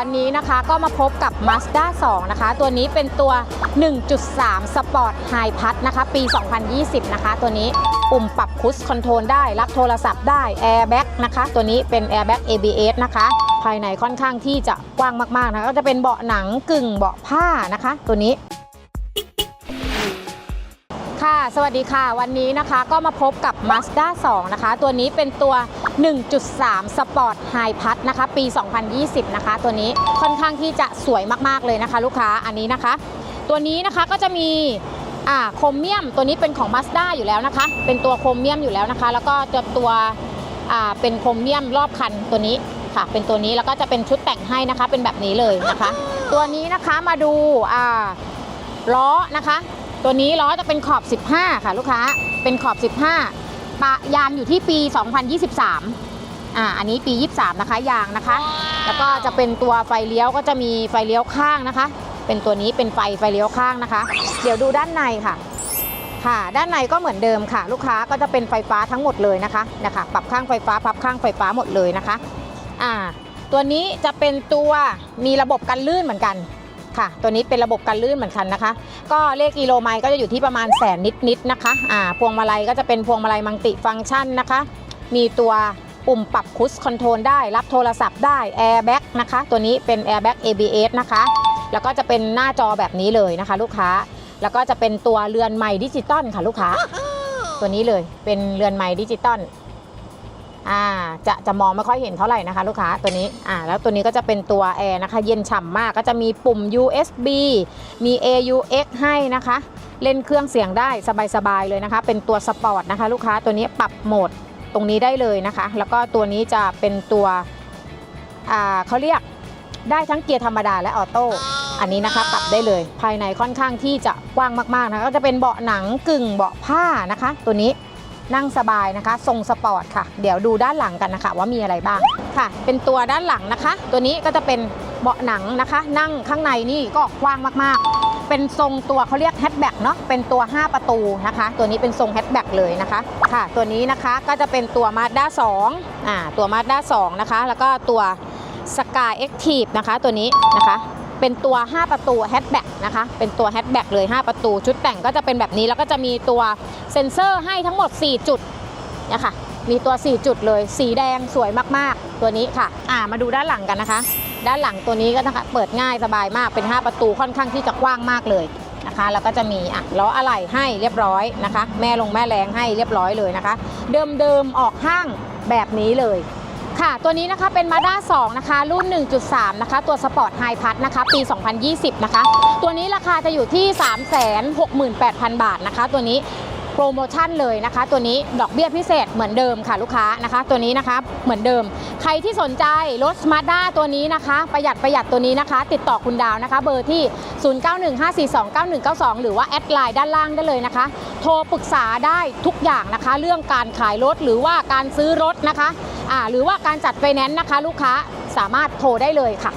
วันนี้นะคะก็มาพบกับ Mazda 2 นะคะ ตัวนี้เป็นตัว 1.3 Sport High p a s นะคะ ปี 2020 นะคะ ตัวนี้ปุ่มปรับคุชคอนโทรลได้ รับโทรศัพท์ได้ Airbag นะคะ ตัวนี้เป็น Airbag ABS นะคะ ภายในค่อนข้างที่จะกว้างมาก ๆ นะคะก็จะเป็นเบาะหนังกึ่งเบาะผ้านะคะ ตัวนี้ ค่ะ สวัสดีค่ะ วันนี้นะคะก็มาพบกับ Mazda 2 นะคะ ตัวนี้เป็นตัว 1.3 Sport High p a s นะคะ ปี 2020 นะคะ ตัวนี้ค่อนข้างที่จะสวยมาก ๆ เลยนะคะ ลูกค้า อันนี้นะคะ ตัวนี้นะคะก็จะมีอ่าโครเมียม ตัวนี้เป็นของ Mazda อยู่แล้วนะคะ เป็นตัวโครเมียมอยู่แล้วนะคะ แล้วก็จะตัวอ่าเป็นโครเมียมรอบคันตัวนี้ค่ะ เป็นตัวนี้ แล้วก็จะเป็นชุดแต่งให้นะคะ เป็นแบบนี้เลยนะคะ ตัวนี้นะคะ มาดูอ่าล้อนะคะ ตัวนี้ล้อจะเป็นขอบ 15 ค่ะลูกค้า เป็นขอบ 15 ปะยางอยู่ที่ปี 2023 อ่า อันนี้ปี 23 นะคะยางนะคะ แล้วก็จะเป็นตัวไฟเลี้ยวก็จะมีไฟเลี้ยวข้างนะคะ เป็นตัวนี้เป็นไฟไฟเลี้ยวข้างนะคะ เดี๋ยวดูด้านในค่ะ ค่ะ ด้านในก็เหมือนเดิมค่ะ ลูกค้าก็จะเป็นไฟฟ้าทั้งหมดเลยนะคะ นะคะ ปรับข้างไฟฟ้า พับข้างไฟฟ้าหมดเลยนะคะ อ่า ตัวนี้จะเป็นตัวมีระบบกันลื่นเหมือนกัน ค่ะ ตัวนี้เป็นระบบกันลื่นเหมือนกันนะคะ ก็เลขกิโลไมล์ก็จะอยู่ที่ประมาณแสนนิดๆนะคะอ่าพวงมาลัยก็จะเป็นพวงมาลัยมัลติฟังก์ชันนะคะ มีตัวปุ่มปรับคุชคอนโทรลได้ รับโทรศัพท์ได้ Airbag นะคะ ตัวนี้เป็น Airbag ABS นะคะ แล้วก็จะเป็นหน้าจอแบบนี้เลยนะคะ ลูกค้า แล้วก็จะเป็นตัวเรือนไม้ดิจิตอลค่ะลูกค้า ตัวนี้เลยเป็นเรือนไม้ดิจิตอล อ่าจะจะมองไม่ค่อยเห็นเท่าไหร่นะคะลูกค้าตัวนี้อ่าแล้วตัวนี้ก็จะเป็นตัวแอร์นะคะ เย็นฉ่ำมากก็จะมีปุ่ม USB มี AUX ให้นะคะ เล่นเครื่องเสียงได้สบายๆเลยนะคะ เป็นตัวสปอร์ตนะคะ ลูกค้าตัวนี้ปรับโหมดตรงนี้ได้เลยนะคะ แล้วก็ตัวนี้จะเป็นตัวอ่าเขาเรียกได้ทั้งเกียร์ธรรมดาและออโต้อันนี้นะคะปรับได้เลยภายในค่อนข้างที่จะกว้างมากๆนะคะก็จะเป็นเบาะหนังกึ่งเบาะผ้านะคะ ตัวนี้ นั่งสบายนะคะ ทรงสปอร์ตค่ะ เดี๋ยวดูด้านหลังกันนะคะ ว่ามีอะไรบ้างค่ะ เป็นตัวด้านหลังนะคะ ตัวนี้ก็จะเป็นเบาะหนังนะคะ นั่งข้างในนี่ก็กว้างมากๆ เป็นทรงตัวเขาเรียกแฮชแบ็กเนาะเป็นตัว 5 ประตูนะคะ ตัวนี้เป็นทรงแฮชแบ็กเลยนะคะค่ะ ตัวนี้นะคะก็จะเป็นตัว Mazda 2อ่าตัว Mazda 2นะคะ แล้วก็ตัว Sky Active นะคะ ตัวนี้นะคะ เป็นตัว 5 ประตูแฮชแบ็กนะคะ เป็นตัวแฮชแบ็กเลย 5 ประตู ชุดแต่งก็จะเป็นแบบนี้ แล้วก็จะมีตัวเซ็นเซอร์ให้ทั้งหมด 4 จุดนะคะ มีตัว 4 จุดเลย สีแดงสวยมากๆ ตัวนี้ค่ะ อ่า มาดูด้านหลังกันนะคะ ด้านหลังตัวนี้ก็นะคะเปิดง่ายสบายมาก เป็น 5 ประตูค่อนข้างที่จะกว้างมากเลยนะคะแล้วก็จะมีอะล้ออะไหล่ให้เรียบร้อยนะคะ แม่ลงแม่แรงให้เรียบร้อยเลยนะคะ เดิมๆออกห้างแบบนี้เลย ค่ะ ตัวนี้นะคะเป็น Mazda 2 นะคะ รุ่น 1.3 นะคะ ตัว Sport High p a s นะคะ ปี 2020 นะคะ ตัวนี้ราคาจะอยู่ที่ 368,000 บาทนะคะ ตัวนี้โปรโมชั่นเลยนะคะ ตัวนี้ดอกเบี้ยพิเศษเหมือนเดิมค่ะลูกค้านะคะ ตัวนี้นะคะเหมือนเดิม ใครที่สนใจรถ Mazda ตัวนี้นะคะ ประหยัดประหยัดตัวนี้นะคะ ติดต่อคุณดาวนะคะ เบอร์ที่ 0915429192 หรือว่าแอดไลน์ด้านล่างได้เลยนะคะ โทรปรึกษาได้ทุกอย่างนะคะ เรื่องการขายรถหรือว่าการซื้อรถนะคะ หรือว่าการจัดไฟแนนซ์นะคะ ลูกค้าสามารถโทรได้เลยค่ะ